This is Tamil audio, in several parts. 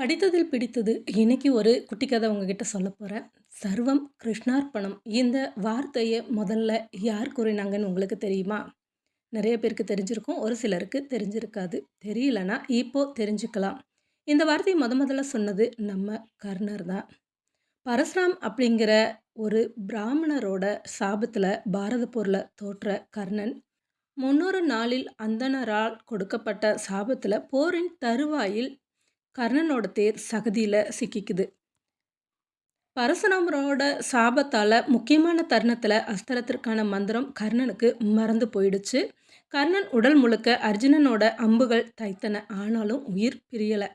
படித்ததில் பிடித்தது. இன்னைக்கு ஒரு குட்டி கதை உங்ககிட்ட சொல்ல போகிறேன் "சர்வம் கிருஷ்ணார்ப்பணம்" இந்த வார்த்தையை முதல்ல யார் கூறினாங்கன்னு உங்களுக்கு தெரியுமா? நிறைய பேருக்கு தெரிஞ்சிருக்கும். ஒரு சிலருக்கு தெரிஞ்சிருக்காது. தெரியலனா இப்போ தெரிஞ்சுக்கலாம். இந்த வார்த்தையை முத முதல்ல சொன்னது நம்ம கர்ணர் தான். பரசுராம் அப்படிங்கிற ஒரு பிராமணரோட சாபத்தில் பாரத போரில் தோற்ற கர்ணன், 300 நாளில் அந்தனரால் கொடுக்கப்பட்ட சாபத்தில் போரின் தருவாயில் கர்ணனோட தேர் சகதியில் சிக்கிக்குது. பரசுராமரோட சாபத்தால் முக்கியமான தருணத்தில் அஸ்திரத்திற்கான மந்திரம் கர்ணனுக்கு மறந்து போயிடுச்சு. கர்ணன் உடல் முழுக்க அர்ஜுனனோட அம்புகள் தைத்தன. ஆனாலும் உயிர் பிரியலை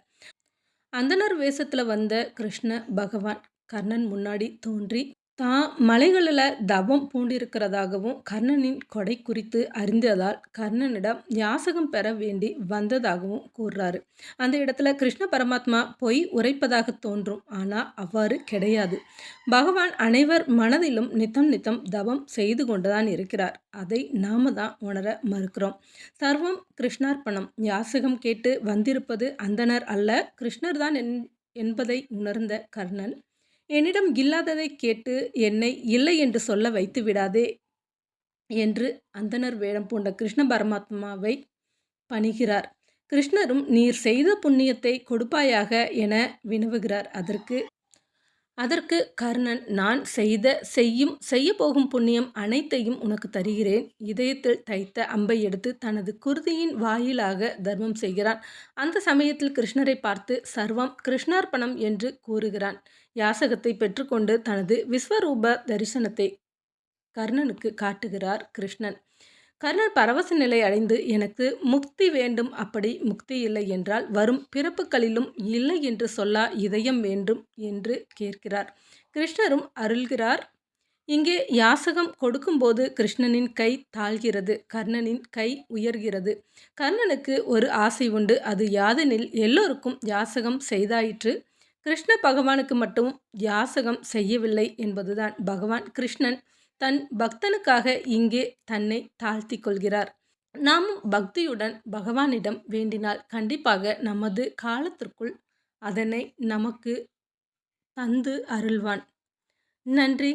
அந்தனர் வேஷத்தில் வந்த கிருஷ்ண பகவான் கர்ணன் முன்னாடி தோன்றி, தான் மலைகளில் தவம் பூண்டிருக்கிறதாகவும், கர்ணனின் கொடை குறித்து அறிந்ததால் கர்ணனிடம் யாசகம் பெற வேண்டி வந்ததாகவும் கூறுறாரு. அந்த இடத்துல கிருஷ்ண பரமாத்மா பொய் உரைப்பதாக தோன்றும். ஆனால் அவ்வாறு கிடையாது. பகவான் அனைவர் மனதிலும் நித்தம் நித்தம் தவம் செய்து கொண்டுதான் இருக்கிறார். அதை நாம தான் உணர மறுக்கிறோம். "சர்வம் கிருஷ்ணார்ப்பணம்" யாசகம் கேட்டு வந்திருப்பது அந்தணர் அல்ல, கிருஷ்ணர் தான் என்பதை உணர்ந்த கர்ணன், "என்னிடம் இல்லாததைக் கேட்டு என்னை இல்லை என்று சொல்ல வைத்து விடாதே" என்று அந்தணர் வேடம் பூண்ட கிருஷ்ண பரமாத்மாவை பணிகிறார். கிருஷ்ணரும் "நீர் செய்த புண்ணியத்தை கொடுப்பாயாக" என வினவுகிறார். அதற்கு அதற்கு கர்ணன், "நான் செய்த, செய்யும், செய்யப்போகும் புண்ணியம் அனைத்தையும் உனக்கு தருகிறேன்" இதயத்தில் தைத்த அம்பை எடுத்து தனது குருதியின் வாயிலாக தர்மம் செய்கிறான். அந்த சமயத்தில் கிருஷ்ணரைப் பார்த்து "சர்வம் கிருஷ்ணார்ப்பணம்" என்று கூறுகிறான். யாசகத்தை பெற்றுக்கொண்டு தனது விஸ்வரூப தரிசனத்தை கர்ணனுக்கு காட்டுகிறார் கிருஷ்ணன். கர்ணன் பரவச நிலை அடைந்து, "எனக்கு முக்தி வேண்டும். அப்படி முக்தி இல்லை என்றால் வரும் பிறப்புக்களிலும் இல்லை என்று சொல்லா இதயம் வேண்டும்" என்று கேட்கிறார். கிருஷ்ணரும் அருள்கிறார். இங்கே யாசகம் கொடுக்கும்போது கிருஷ்ணனின் கை தாழ்கிறது. கர்ணனின் கை உயர்கிறது. கர்ணனுக்கு ஒரு ஆசை உண்டு. அது யாதெனில் எல்லோருக்கும் யாசகம் செய்தாயிற்று. கிருஷ்ண பகவானுக்கு மட்டும் யாசகம் செய்யவில்லை என்பதுதான். பகவான் கிருஷ்ணன் தன் பக்தனுக்காக இங்கே தன்னை தாழ்த்தி கொள்கிறார். நாமும் பக்தியுடன் பகவானிடம் வேண்டினால் கண்டிப்பாக நமது காலத்திற்குள் அதனை நமக்கு தந்து அருள்வான். நன்றி